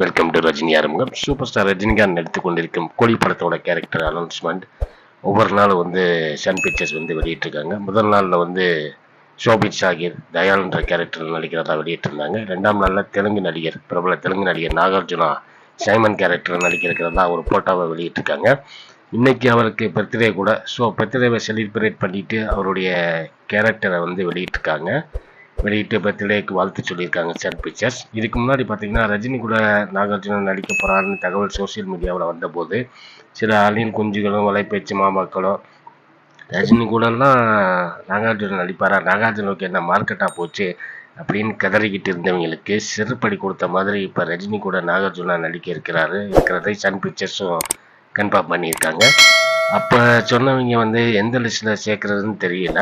Welcome to Rajini ஆரம்பம் super star Rajinikanth நடித்து கொண்டிருக்கும் கோழி படத்தோட கேரக்டர் அனௌன்ஸ்மெண்ட் ஒவ்வொரு நாளும் வந்து சன் பிக்சர்ஸ் வந்து வெளியிட்டிருக்காங்க. முதல் நாளில் வந்து ஷோபித் ஷாகிர் தயால்ன்ற கேரக்டர் நடிக்கிறதா வெளியிட்டிருந்தாங்க. ரெண்டாம் நாளில் தெலுங்கு நடிகர் பிரபல தெலுங்கு நடிகர் நாகார்ஜுனா சைமன் கேரக்டர் நடிக்கிறதா ஒரு போட்டோவை வெளியிட்டிருக்காங்க. இன்னைக்கு அவருக்கு பர்த்டே கூட. ஸோ பர்த்டேவை செலிப்ரேட் பண்ணிட்டு அவருடைய கேரக்டரை வந்து வெளியிட்டிருக்காங்க. வெளியிட்டு பர்த்டேக்கு வாழ்த்து சொல்லியிருக்காங்க சன் பிக்சர்ஸ் இதுக்கு முன்னாடி பார்த்தீங்கன்னா ரஜினி கூட நாகார்ஜுனன் நடிக்க போகிறாருன்னு தகவல் சோஷியல் மீடியாவில் வந்தபோது சில அணில் குஞ்சுகளும் வலைப்பேச்சு மாமாக்களும் ரஜினி கூடலாம் நாகார்ஜுனன் நடிப்பாரா நாகார்ஜுனுக்கு என்ன மார்க்கெட்டாக போச்சு அப்படின்னு கதறிக்கிட்டு இருந்தவங்களுக்கு சிறுபடி கொடுத்த மாதிரி இப்போ ரஜினி கூட நாகார்ஜுனா நடிக்க இருக்கிறாரு இருக்கிறதை சன் பிக்சர்ஸும் கன்ஃபார்ம் பண்ணியிருக்காங்க. அப்போ சொன்னவங்க வந்து எந்த லிஸ்ட்டில் சேர்க்குறதுன்னு தெரியல.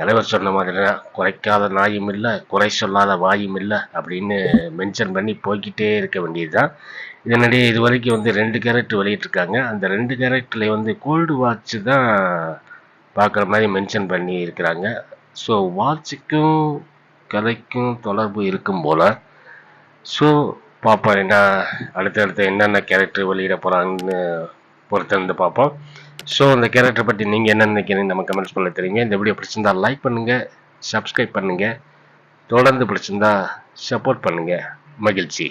தலைவர் சொன்ன மாதிரி தான் குறைக்காத நாயும் இல்லை குறை சொல்லாத வாயும் இல்லை அப்படின்னு மென்ஷன் பண்ணி போய்கிட்டே இருக்க வேண்டியது தான் இதனிடையே இது வரைக்கும் வந்து ரெண்டு கேரக்டர் வெளியிட்டிருக்காங்க. அந்த ரெண்டு கேரக்டர்ல வந்து கோல்டு வாட்ச் தான் பார்க்குற மாதிரி மென்ஷன் பண்ணி இருக்கிறாங்க. ஸோ வாட்சுக்கும் கதைக்கும் தொடர்பு இருக்கும் போல். ஸோ பார்ப்போம் என்ன அடுத்தடுத்து என்னென்ன கேரக்டர் வெளியிட போகிறாங்கன்னு பொறுத்திருந்து பார்ப்போம். ஸோ அந்த கேரக்டர் பற்றி நீங்கள் என்ன நினைக்கிறீங்க? நம்ம கமெண்ட்ஸ் பண்ண தெரியுங்க. இந்த வீடியோ பிடிச்சிருந்தா லைக் பண்ணுங்கள் சப்ஸ்கிரைப் பண்ணுங்கள் தொடர்ந்து பிடிச்சிருந்தா சப்போர்ட் பண்ணுங்கள் மகிழ்ச்சி.